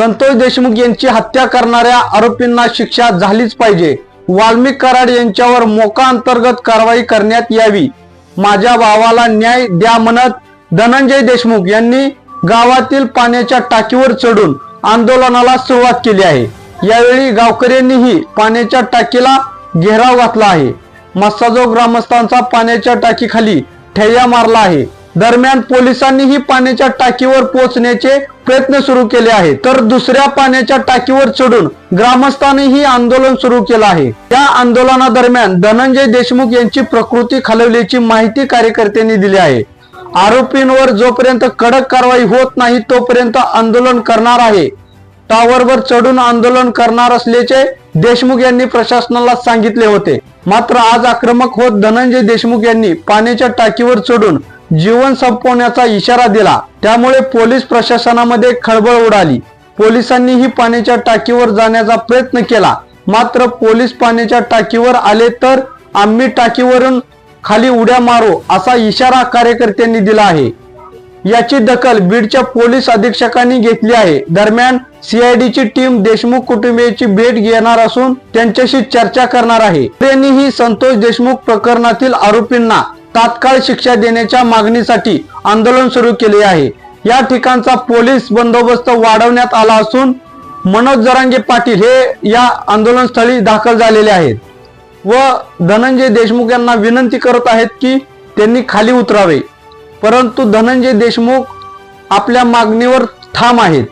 संतोष देशमुख यांची हत्या करणाऱ्या आरोपींना शिक्षा झालीच पाहिजे. वाल्मिक कराड यांच्यावर मोका अंतर्गत कारवाई करण्यात यावी. माझ्या भावाला न्याय द्या म्हणत धनंजय देशमुख यांनी गावातील पाण्याच्या टाकीवर चढून आंदोलनाला सुरुवात केली आहे. यावेळी गावकऱ्यांनीही पाण्याच्या टाकीला घेराव घातला आहे. मस्साजो ग्रामस्थांचा पाण्याच्या टाकीखाली ठेया मारला आहे. दरम्यान पोलिसांनीही पाण्याच्या टाकीवर पोहोचण्याचे प्रयत्न सुरू केले आहेत. तर दुसऱ्या पाण्याच्या टाकीवर चढून ग्रामस्थांनीही आंदोलन सुरू केलं आहे. या आंदोलनादरम्यान धनंजय देशमुख यांची प्रकृती खालवल्याची माहिती कार्यकर्त्यांनी दिली आहे. आरोपींवर जोपर्यंत कडक कारवाई होत नाही तोपर्यंत आंदोलन करणार आहे. टावरवर चढून आंदोलन करणार असल्याचे देशमुख यांनी प्रशासनाला सांगितले होते. मात्र आज आक्रमक होत धनंजय देशमुख यांनी पाण्याच्या टाकीवर चढून जीवन संपवण्याचा इशारा दिला. त्यामुळे पोलीस प्रशासनामध्ये खळबळ उडाली. पोलिसांनीही पाण्याच्या टाकीवर जाण्याचा प्रयत्न केला. मात्र पोलीस पाण्याच्या टाकीवर आले तर आम्ही टाकीवरून खाली उड्या मारू असा इशारा कार्यकर्त्यांनी दिला आहे. याची दखल बीडच्या पोलीस अधीक्षकांनी घेतली आहे. दरम्यान सीआयडीची टीम देशमुख कुटुंबियाची भेट घेणार असून त्यांच्याशी चर्चा करणार आहे. त्यांनीही संतोष देशमुख प्रकरणातील आरोपींना तात्काळ शिक्षा देण्याच्या मागणीसाठी आंदोलन सुरू केले आहे. या ठिकाणचा पोलीस बंदोबस्त वाढवण्यात आला असून मनोज जरांगे पाटील हे या आंदोलनस्थळी दाखल झालेले आहेत. व धनंजय देशमुख यांना विनंती करत आहेत की त्यांनी खाली उतरावे. परंतु धनंजय देशमुख आपल्या मागणीवर ठाम आहेत.